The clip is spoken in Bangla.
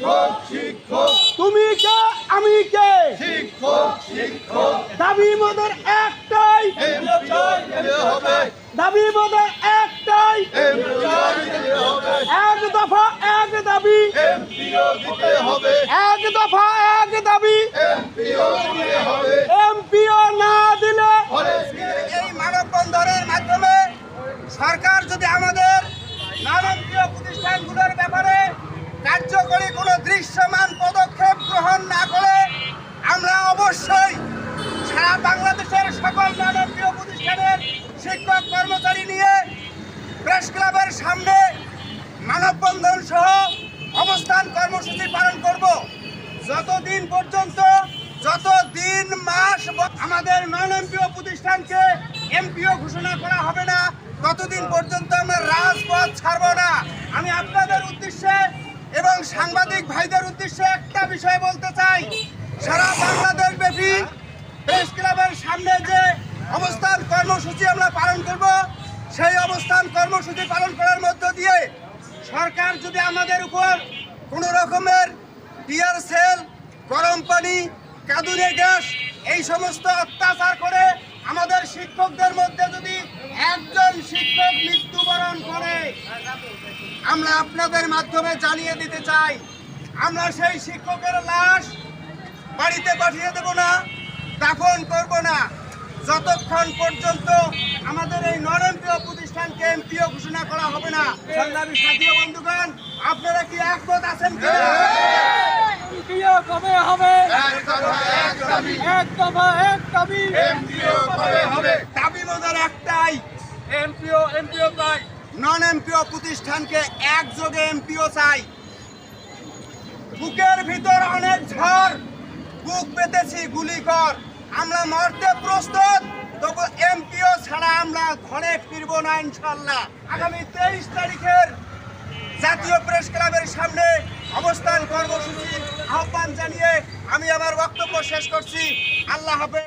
শিক্ষক শিক্ষক। তুমি কে? আমি কে? শিক্ষক শিক্ষক। দাবি মোদের একটাই। হবে। দাবি মোদের একটাই। এক দফা এক দাবি। হবে। এক দফা এক দাবি। এমপিও দিতে হবে। এমপিও না দিলে এই মানববন্ধনের মাধ্যমে সরকার যদি আমাদের নানাপ্রিয় প্রতিষ্ঠানগুলোর ব্যাপারে কার্যকরী কোনো দৃশ্যমান পদক্ষেপ গ্রহণ না করে আমরা অবশ্যই সারা বাংলাদেশের সকল নানাপ্রিয় প্রতিষ্ঠানের শিক্ষক কর্মচারী নিয়ে প্রেস ক্লাবের সামনে মানববন্ধন সহ অবস্থান কর্মসূচি পালন করব। যতদিন পর্যন্ত যত দিন মাস আমাদের নন এমপিও প্রতিষ্ঠানকে এমপিও ঘোষণা করা হবে না, ততদিন পর্যন্ত আমরা রাজপথ ছাড়ব না। আমি আপনাদের উদ্দেশ্যে এবং সাংবাদিক ভাইদের উদ্দেশ্যে একটা বিষয় বলতে চাই। সারা বাংলাদেশ ব্যাপী প্রেস ক্লাবের সামনে যে অবস্থান কর্মসূচি আমরা পালন করব সেই অবস্থান কর্মসূচি পালন করার মধ্য দিয়ে সরকার যদি আমাদের উপর কোনো রকমের টিয়ার সেল, গরম পানি, কাঁদুনে গ্যাস এই সমস্ত অত্যাচার করে আমাদের শিক্ষকদের মধ্যে যদি একজন শিক্ষক মৃত্যুবরণ করে, আমরা আপনাদের মাধ্যমে জানিয়ে দিতে চাই, আমরা সেই শিক্ষকের লাশ বাড়িতে পাঠিয়ে দেব না, দাফন করব না। যতক্ষণ পর্যন্ত আমাদের এই নরেন্দ্রীয় প্রতিষ্ঠানকে এমপিও ঘোষণা করা হবে না। সংগ্রামী সাথী বন্ধুগণ আপনারা কি একমত আছেন কবে হবে? এক দফা এক দাবি। এক দফা এক দাবি কবে হবে? দাবি মোদের একটাই। এমপিও এমপিও চাই। নন এমপিও প্রতিষ্ঠানকে একযোগে এমপিও চাই। বুকের ভিতর অনেক ঝড় বুক পেতেছি গুলি কর। আমরা মরতে প্রস্তুত তবু এমপিও ছাড়া আমরা ঘরে ফিরবো না ইনশাল্লাহ আগামী তেইশ তারিখের জাতীয় প্রেস ক্লাবের সামনে অবস্থান কর্মসূচি আহ্বান জানিয়ে আমি আমার বক্তব্য শেষ করছি। আল্লাহ হাফেজ।